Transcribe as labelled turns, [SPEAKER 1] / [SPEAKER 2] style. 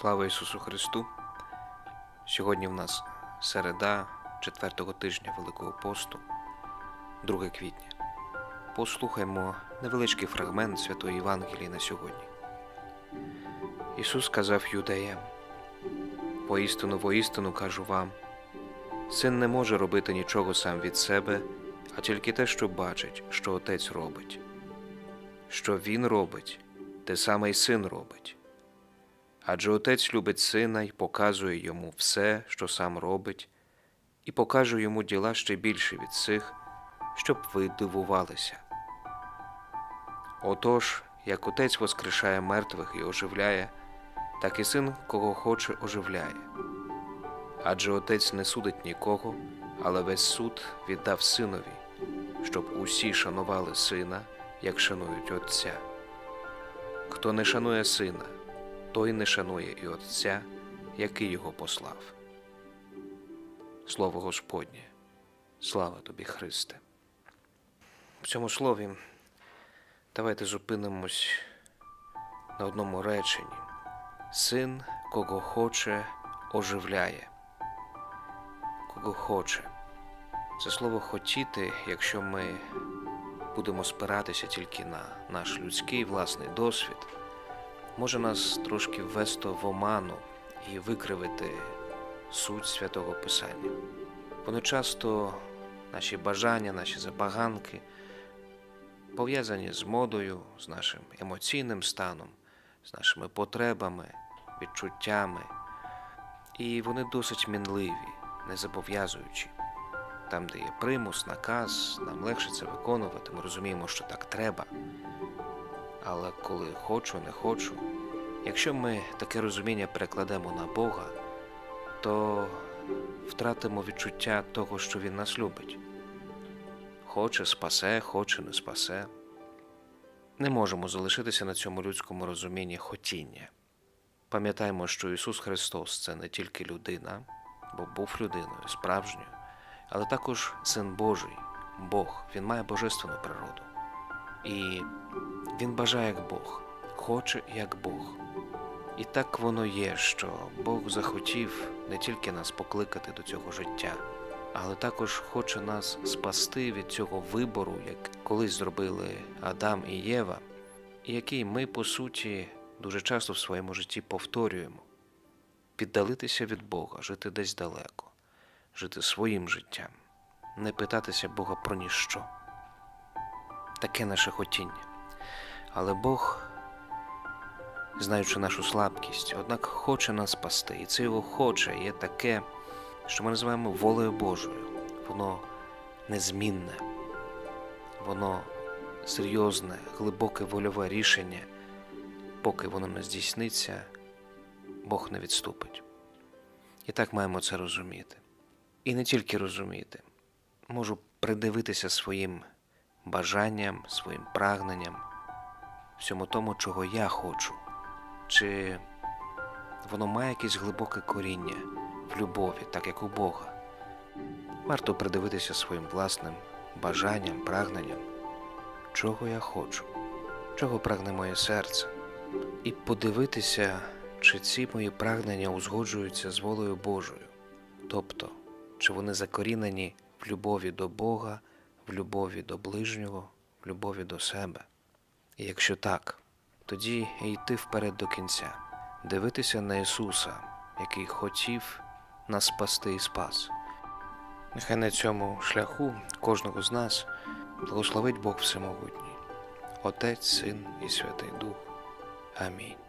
[SPEAKER 1] Слава Ісусу Христу! Сьогодні в нас середа четвертого тижня Великого посту, 2 квітня. Послухаймо невеличкий фрагмент Святої Євангелії на сьогодні. Ісус сказав юдеям: Воістину, воістину кажу вам, син не може робити нічого сам від себе, а тільки те, що бачить, що Отець робить. Що Він робить, те саме й син робить. Адже отець любить сина і показує йому все, що сам робить, і покаже йому діла ще більше від цих, щоб ви дивувалися. Отож, як отець воскрешає мертвих і оживляє, так і син, кого хоче, оживляє. Адже отець не судить нікого, але весь суд віддав синові, щоб усі шанували сина, як шанують отця. Хто не шанує сина, той не шанує і Отця, який його послав. Слово Господнє, слава тобі, Христе. В цьому слові давайте зупинимось на одному реченні. Син, кого хоче, оживляє. Кого хоче. Це слово хотіти, якщо ми будемо спиратися тільки на наш людський власний досвід може нас трошки ввести в оману і викривити суть святого Писання. Вони часто наші бажання, наші забаганки пов'язані з модою, з нашим емоційним станом, з нашими потребами, відчуттями, і вони досить мінливі, не зобов'язуючі. Там, де є примус, наказ, нам легше це виконувати, ми розуміємо, що так треба. Але коли хочу, не хочу, якщо ми таке розуміння перекладемо на Бога, то втратимо відчуття того, що Він нас любить. Хоче спасе, хоче не спасе. Не можемо залишитися на цьому людському розумінні хотіння. Пам'ятаємо, що Ісус Христос це не тільки людина, бо був людиною справжньою, але також Син Божий, Бог, Він має божественну природу. І він бажає як Бог, хоче як Бог. І так воно є, що Бог захотів не тільки нас покликати до цього життя, але також хоче нас спасти від цього вибору, як колись зробили Адам і Єва, і який ми, по суті, дуже часто в своєму житті повторюємо: піддалитися від Бога, жити десь далеко, жити своїм життям, не питатися Бога про ніщо. Таке наше хотіння. Але Бог, знаючи нашу слабкість, однак хоче нас спасти, і це його хоче є таке, що ми називаємо волею Божою. Воно незмінне, воно серйозне, глибоке вольове рішення, поки воно не здійсниться, Бог не відступить. І так маємо це розуміти. І не тільки розуміти, можу придивитися своїм бажанням, своїм прагненням всьому тому, чого я хочу, чи воно має якесь глибоке коріння в любові, так як у Бога. Варто придивитися своїм власним бажанням, прагненням, чого я хочу, чого прагне моє серце, і подивитися, чи ці мої прагнення узгоджуються з волею Божою, тобто, чи вони закорінені в любові до Бога, в любові до ближнього, в любові до себе. Якщо так, тоді йти вперед до кінця, дивитися на Ісуса, який хотів нас спасти і спас. Нехай на цьому шляху кожного з нас благословить Бог Всемогутній, Отець, Син і Святий Дух. Амінь.